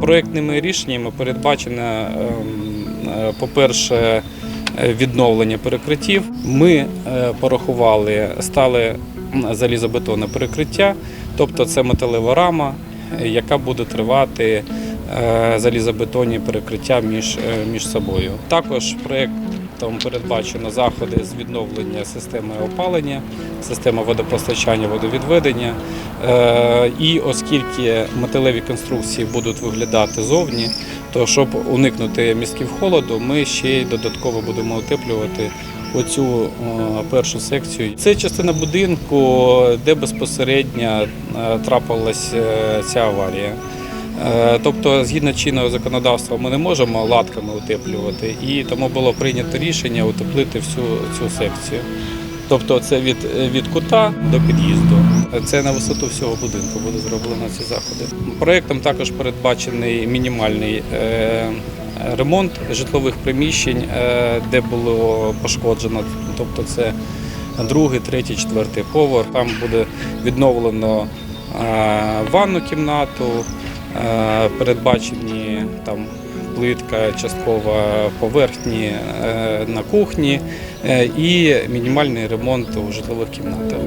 Проектними рішеннями передбачено, ем, е, по-перше, е, відновлення перекриттів. Ми е, порахували стале м, залізобетонне перекриття, тобто це металева рама, яка буде тривати залізобетонні перекриття між, е, між собою. Також проєктом передбачено заходи з відновлення системи опалення, системи водопостачання, водовідведення. Е, І оскільки металеві конструкції будуть виглядати зовні, то щоб уникнути містків холоду, ми ще й додатково будемо утеплювати оцю е, першу секцію. Це частина будинку, де безпосередньо е, трапилась е, ця аварія. Е, Тобто, згідно чинного законодавства, ми не можемо латками утеплювати, і тому було прийнято рішення утеплити всю цю секцію. Тобто це від, від кута до під'їзду. Це на висоту всього будинку буде зроблено ці заходи. Проєктом також передбачений мінімальний е, ремонт житлових приміщень, е, де було пошкоджено. Тобто це другий, третій, четвертий поверх. Там буде відновлено ванну кімнату, передбачені там плитка часткова поверхні е, на кухні е, і мінімальний ремонт у житлових кімнатах.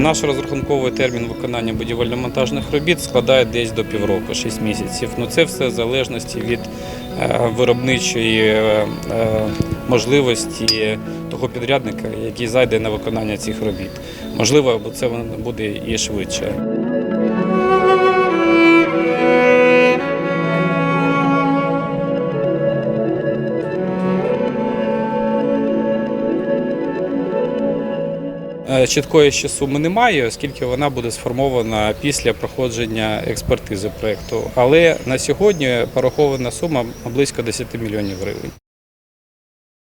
Наш розрахунковий термін виконання будівельно-монтажних робіт складає десь до півроку, 6 місяців. Ну це все в залежності від е, виробничої е, е, можливості того підрядника, який зайде на виконання цих робіт. Можливо, це буде і швидше. Чіткої ще суми немає, оскільки вона буде сформована після проходження експертизи проєкту. Але на сьогодні порахована сума близько 10 мільйонів гривень.